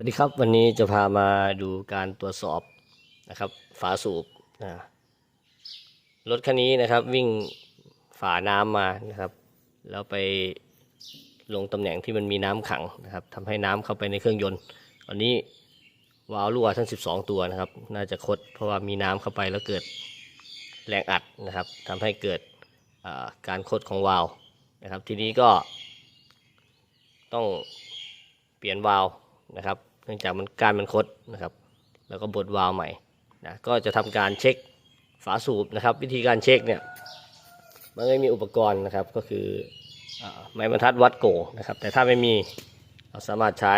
สวัสดีครับวันนี้จะพามาดูการตรวจสอบนะครับฝาสูบนะรถคันนี้นะครับวิ่งฝาน้ำมานะครับ แล้วไปลงตำแหน่งที่มันมีน้ำขังนะครับทำให้น้ำเข้าไปในเครื่องยนต์ตอนนี้วาล์วรั่วทั้ง 12 ตัวนะครับ น่าจะคดเพราะว่ามีน้ำเข้าไปแล้วเกิดแรงอัดนะครับทำให้เกิดการคดของวาล์วนะครับ ทีนี้ก็ต้องเปลี่ยนวาล์วนะครับ นื่องจากมันการมันคดนะครับ แล้วก็บดวาล์วใหม่นะก็จะทำการเช็คฝาสูบนะครับ วิธีการเช็คเนี่ยมันไม่มีอุปกรณ์นะครับก็คือไม้บรรทัดวัดโกงนะครับ แต่ถ้าไม่มีเราสามารถใช้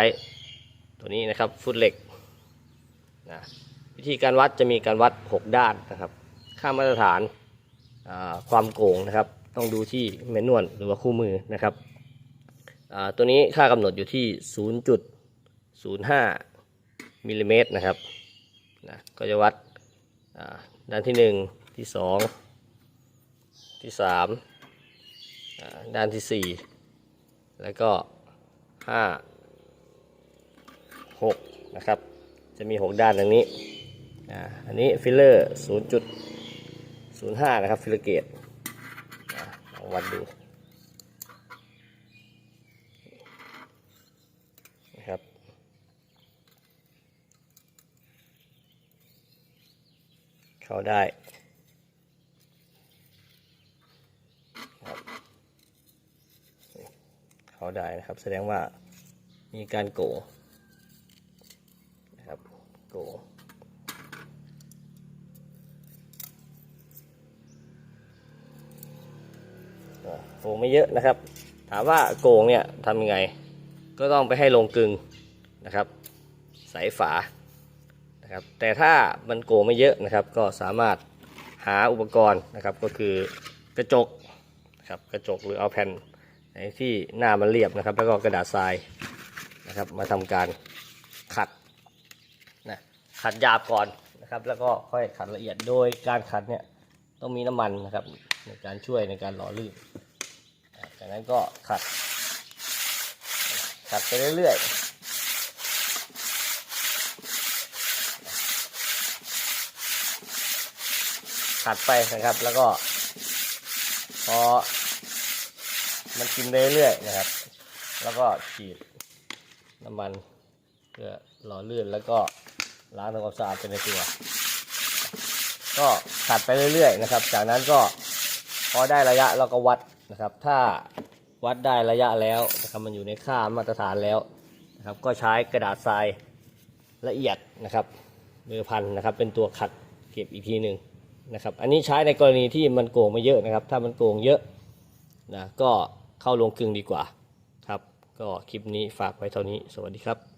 ตัวนี้นะครับฟุตเหล็กนะวิธีการวัดจะมีการวัด 6 ด้านนะครับ ค่ามาตรฐานาความโก่งนะครับ ต้องดูที่แมนนวลหรือว่าคู่มือนะครับตัวนี้ค่ากำหนดอยู่ที่ 0.05มิลลิเมตรนะครับนะก็จะวัดด้านที่ 1 ที่ 2 ที่3อ่าด้านที่ 4 แล้วก็ 5 6 นะครับ จะมี 6 ด้านดังนี้ อันนี้ฟิลเลอร์ 0.05 นะครับ ฟิลเลเกตลองวัดดู นะครับ เขาได้ครับเขาได้นะครับ แสดงว่ามีการโกงนะครับโกงโกงไม่เยอะนะครับ ถามว่าโกงเนี่ยทำยังไง ก็ต้องไปให้ลงกึงนะครับใส่ฝา นะครับแต่ถ้ามันโกไม่เยอะนะครับ ก็สามารถหาอุปกรณ์นะครับก็คือกระจกนะครับกระจกหรือเอาแผ่นไหนที่หน้ามันเรียบนะครับ แล้วก็กระดาษทรายนะครับมาทำการขัดนะขัดหยาบก่อนนะครับ แล้วก็ค่อยขัดละเอียดโดยการขัดเนี่ยต้องมีน้ำมันนะครับในการช่วยในการหล่อลื่นอะจากนั้นก็ขัดขัดไปเรื่อยๆ ขัดไปนะครับ แล้วก็พอมันกินไปเรื่อยๆนะครับ แล้วก็ฉีดน้ำมันเพื่อหล่อลื่นแล้วก็ล้างทำความสะอาดไปในตัว ก็ขัดไปเรื่อยๆนะครับ จากนั้นก็พอได้ระยะเราก็วัดนะครับ ถ้าวัดได้ระยะแล้วนะครับมันอยู่ในค่ามาตรฐานแล้วนะครับ ก็ใช้กระดาษทรายละเอียดนะครับมือพันนะครับ เป็นตัวขัดเก็บอีกทีหนึ่ง นะครับ อันนี้ใช้ในกรณีที่มันโกงไม่เยอะนะครับ ถ้ามันโกงเยอะนะก็เข้าลงกลึงดีกว่าครับ ก็คลิปนี้ฝากไว้เท่านี้ สวัสดีครับ